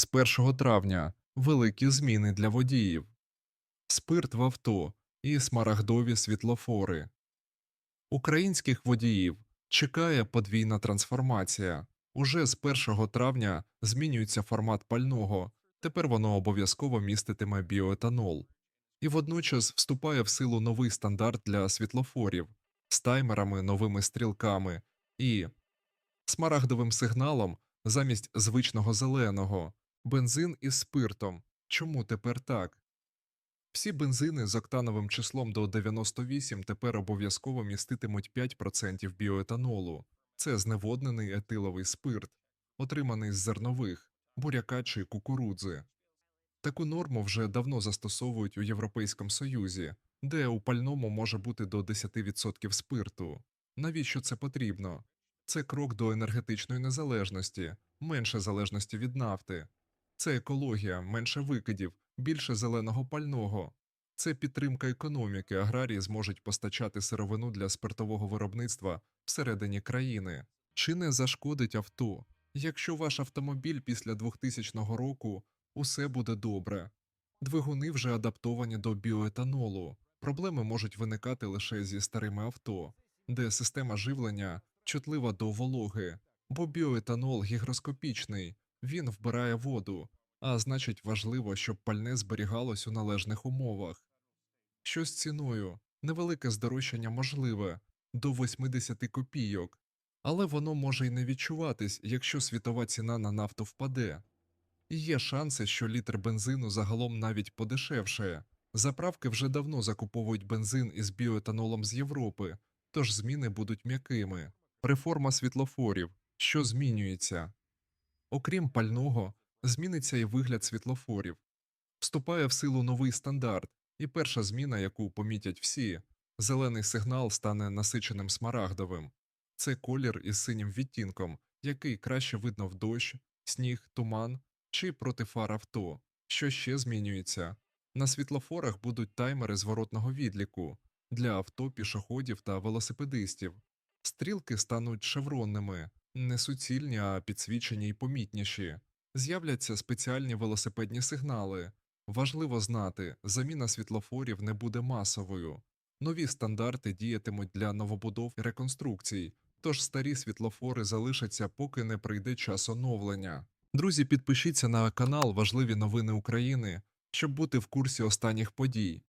З 1 травня великі зміни для водіїв, спирт в авто і смарагдові світлофори. Українських водіїв чекає подвійна трансформація. Уже з 1 травня змінюється формат пального, тепер воно обов'язково міститиме біоетанол. І водночас вступає в силу новий стандарт для світлофорів з таймерами, новими стрілками і смарагдовим сигналом замість звичного зеленого, бензин із спиртом. Чому тепер так? Всі бензини з октановим числом до 98 тепер обов'язково міститимуть 5% біоетанолу. Це зневоднений етиловий спирт, отриманий з зернових, буряка чи кукурудзи. Таку норму вже давно застосовують у Європейському Союзі, де у пальному може бути до 10% спирту. Навіщо це потрібно? Це крок до енергетичної незалежності, менше залежності від нафти. Це екологія, менше викидів, більше зеленого пального. Це підтримка економіки, аграрії зможуть постачати сировину для спиртового виробництва всередині країни. Чи не зашкодить авто? Якщо ваш автомобіль після 2000 року усе буде добре. Двигуни вже адаптовані до біоетанолу. Проблеми можуть виникати лише зі старими авто, де система живлення чутлива до вологи, бо біоетанол гігроскопічний, він вбирає воду, а значить важливо, щоб пальне зберігалось у належних умовах. Що з ціною? Невелике здорожчання можливе до 80 копійок, але воно може й не відчуватись, якщо світова ціна на нафту впаде. І є шанси, що літр бензину загалом навіть подешевшає. Заправки вже давно закуповують бензин із біоетанолом з Європи, тож зміни будуть м'якими. Реформа світлофорів, що змінюється. Окрім пального, зміниться і вигляд світлофорів. Вступає в силу новий стандарт, і перша зміна, яку помітять всі, зелений сигнал стане насиченим смарагдовим. Це колір із синім відтінком, який краще видно в дощ, сніг, туман чи проти фар авто. Що ще змінюється? На світлофорах будуть таймери зворотного відліку для авто, пішоходів та велосипедистів. Стрілки стануть шевронними, не суцільні, а підсвічені й помітніші. З'являться спеціальні велосипедні сигнали. Важливо знати, заміна світлофорів не буде масовою. Нові стандарти діятимуть для новобудов і реконструкцій, тож старі світлофори залишаться, поки не прийде час оновлення. Друзі, підпишіться на канал Важливі новини України, щоб бути в курсі останніх подій.